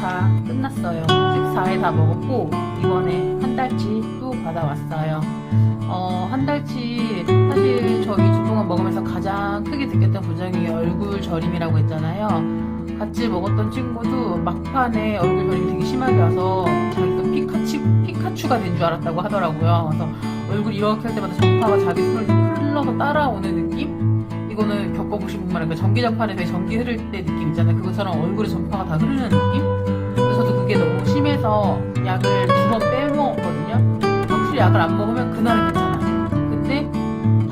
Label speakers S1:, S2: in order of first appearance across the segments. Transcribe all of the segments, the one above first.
S1: 4차 끝났어요. 14회 다 먹었고 이번에 한 달치 또 받아왔어요. 어, 한 달치 사실 저 2주 동안 먹으면서 가장 크게 느꼈던 부작용이 얼굴 저림이라고 했잖아요. 같이 먹었던 친구도 막판에 얼굴 저림이 되게 심하게 와서 자기가 피카츄, 피카츄가 된 줄 알았다고 하더라고요. 그래서 얼굴 이렇게 할 때마다 전파가 자기 손을 흘러서 따라오는 느낌? 이거는 겪어보신 분만 알까 전기장판에서 전기 흐를 때 느낌 있잖아요. 그것처럼 얼굴에 전파가 다 흐르는 느낌? 저도 그게 너무 심해서 약을 두 번 빼먹었거든요. 확실히 약을 안 먹으면 그날은 괜찮아요. 근데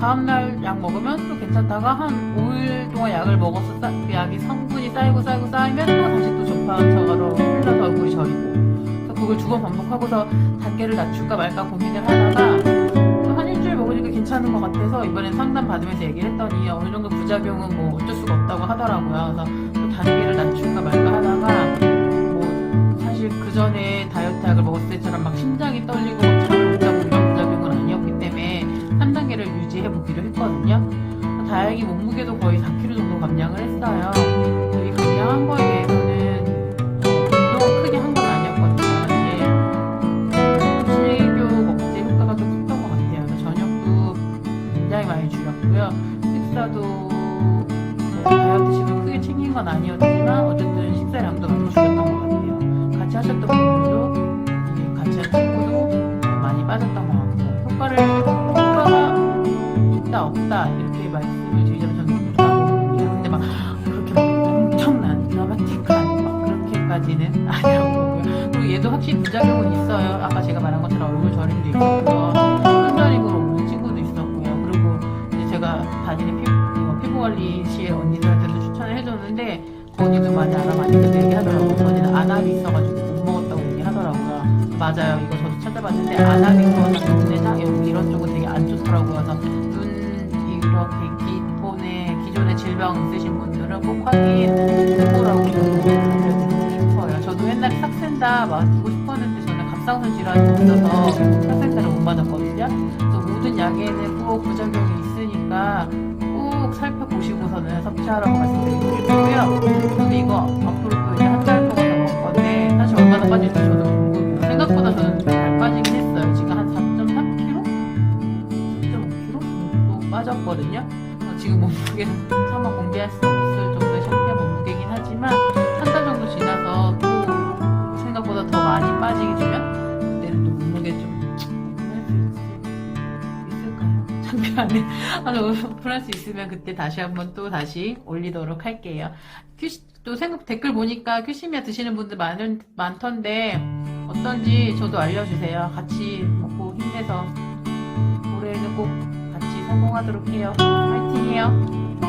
S1: 다음날 약 먹으면 또 괜찮다가 한 5일 동안 약을 쌓- 그 약이 성분이 쌓이고 쌓이고 쌓이면 또 다시 또 전파처럼 흘러서 얼굴이 저리고 그래서 그걸 두 번 반복하고서 단계를 낮출까 말까 고민을 하다가 한 일주일 먹으니까 괜찮은 것 같아서 이번엔 상담 받으면서 얘기를 했더니 어느 정도 부작용은 뭐 어쩔 수가 없다고 하더라고요. 그래서 또 단계를 낮 전에 다이어트 약을 먹었을 때처럼 막 심장이 떨리고 막 잠을 못 자고 이런 부작용은 아니었기 때문에 3단계를 유지해 보기로 했거든요. 다행히 몸무게도 거의 4kg 정도 감량을 했어요. 이 감량한 거에 대해서는 어, 운동을 크게 한 건 아니었거든요. 사실 식료 먹지 효과가 좀 컸던 것 같아요. 저녁도 굉장히 많이 줄였고요. 식사도 뭐 다이어트식을 크게 챙긴 건 아니었지만 어쨌든 빠졌던 것 같고 효과를 효과가 있다 없다 이렇게 말씀을 드리자면 저는 있다고 봅니다. 근데 막 그렇게 막 엄청난 드라마틱한 막 그렇게까지는 아니라고 보고요. 얘도 확실히 부작용은 있어요. 아까 제가 말한 것처럼 얼굴 저림도 있었고요. 손저림으로 오는 친구도 있었고요. 그리고 이제 제가 다니는 피부, 이거 피부 관리실 언니들한테도 추천을 해줬는데 거기도 많이 알아봤는데 얘기하더라고요. 거기는 안압이 있어가지고 못 먹었다고 얘기하더라고요. 맞아요. 이거 찾아봤는데 눈에나 여기 이런 쪽은 되게 안 좋더라고요. 그래서 눈 이렇게 기존에 질병 있으신 분들은 꼭 확인 해보라고 알려드리고 싶어요. 저도 옛날에 삭센다 맞고 싶었는데 저는 갑상선 질환이 있어서 삭센다를 못 맞았거든요. 그래서 모든 약에는 꼭 부작용이 있으니까 꼭 살펴보시고서는 섭취하라고 말씀드리고 싶 빠졌거든요. 어, 지금 몸무게는 차마 공개할 수 없을 정도의 샴푸 몸무게긴 하지만 한 달 정도 지나서 또 생각보다 더 많이 빠지게 되면 그때는 또 몸무게 좀 오픈할 수 있을까요? 아니, 오픈할 수 있으면 그때 다시 한번 또 다시 올리도록 할게요. 큐시, 또 생각 댓글 보니까 큐시미아 드시는 분들 많은, 많던데 어떤지 저도 알려주세요. 같이 먹고 힘내서 올해는 꼭 성공하도록 해요. 파이팅해요.